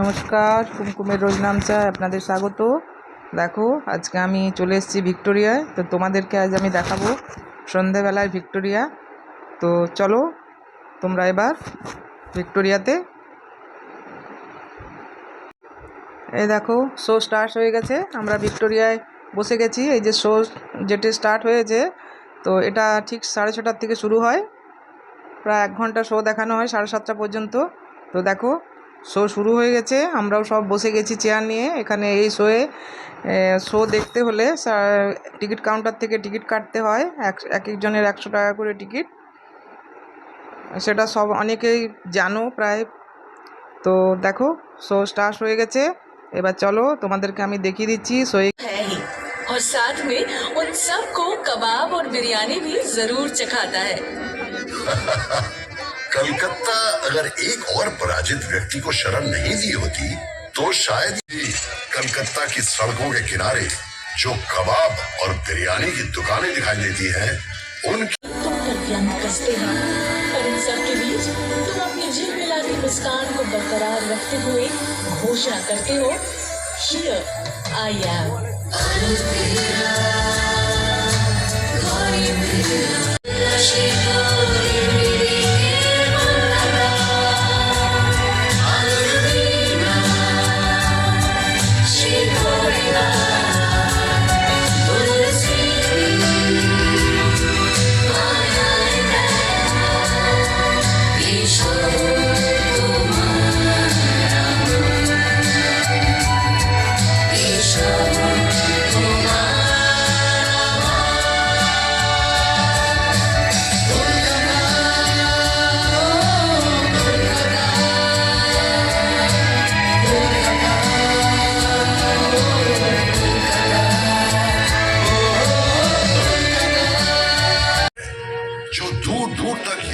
নমস্কার, কুমকুমের রোজ নামচায় আপনাদের স্বাগত। দেখো, আজকে আমি চলে এসেছি ভিক্টোরিয়ায়, তো তোমাদেরকে আজ আমি দেখাবো সন্ধেবেলায় ভিক্টোরিয়া। তো চলো, তোমরা এবার ভিক্টোরিয়াতে। এই দেখো শো স্টার্ট হয়ে গেছে। আমরা ভিক্টোরিয়ায় বসে গেছি। এই যে শো যেটি স্টার্ট হয়েছে, তো এটা ঠিক সাড়ে ছটার থেকে শুরু হয়। প্রায় এক ঘণ্টা শো দেখানো হয়, সাড়ে সাতটা পর্যন্ত। তো দেখো শো শুরু হয়ে গেছে আমরাও সব বসে গেছি চেয়ার নিয়ে এখানে এই শোয়ে শো দেখতে হলে টিকিট কাউন্টার থেকে টিকিট কাটতে হয় এক এক একজনের একশো টাকা করে টিকিট সেটা সব অনেকেই জানো প্রায় তো দেখো শো স্টার্ট হয়ে গেছে এবার চলো তোমাদেরকে আমি দেখিয়ে দিচ্ছি শোয়ে है ही और साथ में उन सबको कबाब और बिरयानी भी जरूर चखाता है कलकत्ता अगर एक और पराजित व्यक्ति को शरण नहीं दी होती तो शायद ही कलकत्ता की सड़कों के किनारे जो कबाब और बिरयानी की दुकानें दिखाई देती हैं उनकी तुम पर कसते हैं पर इन सब के बीच तुम अपनी जीभ मिलाती मुस्कान को बरकरार रखते हुए घोषणा करते हो आई एम जो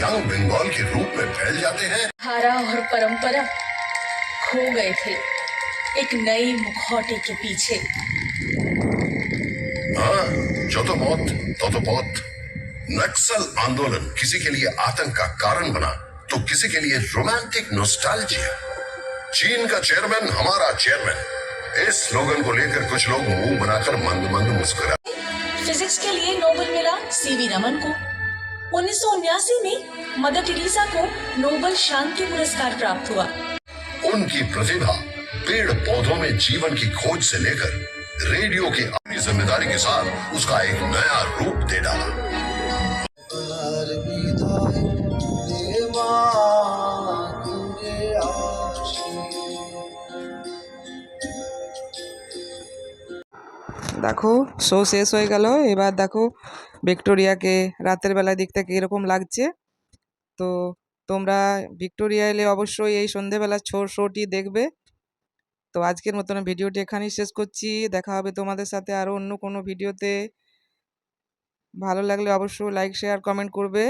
यंग बंगाल के रूप में फैल जाते हैं? धारा और परंपरा खो गए थे एक नई मुखौटे के पीछे। हाँ जो तो मौत तो तो मौत नक्सल आंदोलन किसी के लिए आतंक का कारण बना तो किसी के लिए रोमांटिक नोस्टैल्जिया चीन का चेयरमैन हमारा चेयरमैन इस स्लोगन को लेकर कुछ लोग मुँह बनाकर मंद मंद मुस्कुरा फिजिक्स के लिए नोबेल मिला सीवी रमन को। उन्नीस में मदर टेरेसा को नोबल शांति पुरस्कार प्राप्त हुआ। उनकी प्रतिभा पेड़ पौधों में जीवन की खोज से लेकर रेडियो की अपनी ज़िम्मेदारी के साथ उसका एक नया रूप दे डाला। দেখো শো শেষ হয়ে গেল। এবার দেখো, ভিক্টোরিয়াকে রাতের বেলায় দেখতে কীরকম লাগছে। তো তোমরা ভিক্টোরিয়া এলে অবশ্যই এই সন্ধেবেলা শো শোটি দেখবে। তো আজকের মতন ভিডিওটি এখানেই শেষ করছি। দেখা হবে তোমাদের সাথে আরও অন্য কোনো ভিডিওতে। ভালো লাগলে অবশ্যই লাইক শেয়ার কমেন্ট করবে।